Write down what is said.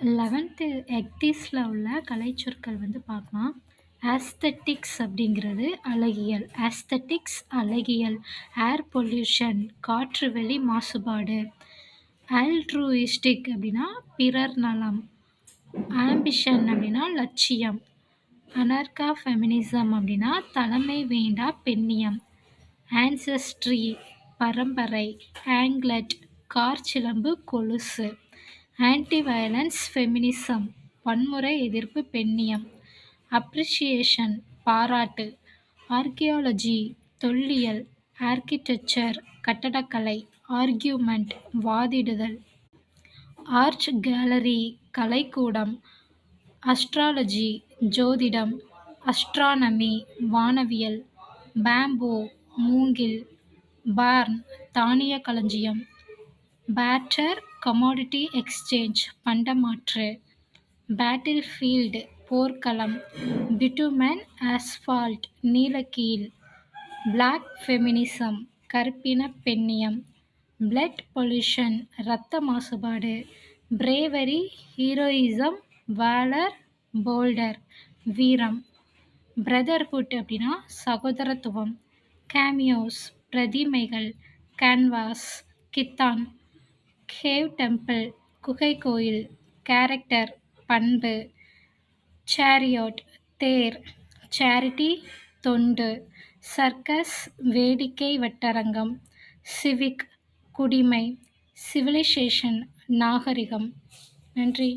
Eleventh எக்ஸிஸில் உள்ள கலைச்சொற்கள் வந்து பார்க்கலாம். ஆஸ்தெட்டிக்ஸ் அப்படிங்கிறது அழகியல். ஆஸ்தெட்டிக்ஸ் அழகியல். ஏர் பொல்யூஷன் காற்று வெளி மாசுபாடு. ஆல்ட்ரூயிஸ்டிக் அப்படின்னா பிறர் நலம். ஆம்பிஷன் அப்படின்னா லட்சியம். அனர்கா ஃபெமினிசம் அப்படின்னா தலைமை வேண்டா பெண்ணியம். ஆன்சஸ்ட்ரி பரம்பரை. ஆங்க்லெட் கார்ச்சிலம்பு கொலுசு. ஆன்டி வயலன்ஸ் ஃபெமினிசம் வன்முறை எதிர்ப்பு பெண்ணியம் அப்ரிஷியேஷன் பாராட்டு ஆர்கியாலஜி தொல்லியல் ஆர்க்கிடெக்சர் கட்டடக்கலை ஆர்கியூமெண்ட் வாதிடுதல் ஆர்ச் கேலரி கலைக்கூடம் அஸ்ட்ராலஜி ஜோதிடம் அஸ்ட்ரானமி வானவியல் பேம்போ மூங்கில் பார்ன் தானிய களஞ்சியம் பேட்டர் கமோடிட்டி எக்ஸ்சேஞ்ச் பண்டமாற்று பேட்டில் ஃபீல்டு போர்க்களம் பிட்டுமென் ஆஸ்ஃபால்ட் நீலக்கீல் பிளாக் ஃபெமினிசம் கருப்பின பெண்ணியம் பிளட் பொல்யூஷன் இரத்த மாசுபாடு பிரேவரி ஹீரோயிசம் வாலர் போல்டர் வீரம். பிரதர்ஹுட் அப்படின்னா சகோதரத்துவம் கேமியோஸ் பிரதிமைகள் கேன்வாஸ் கித்தான். கேவ் டெம்பிள் குகை கோயில் கேரக்டர் பண்பு சேரியோட் தேர் சேரிட்டி தொண்டு சர்க்கஸ் வேடிக்கை வட்டரங்கம் சிவிக் குடிமை சிவிலைசேஷன் நாகரிகம். நன்றி.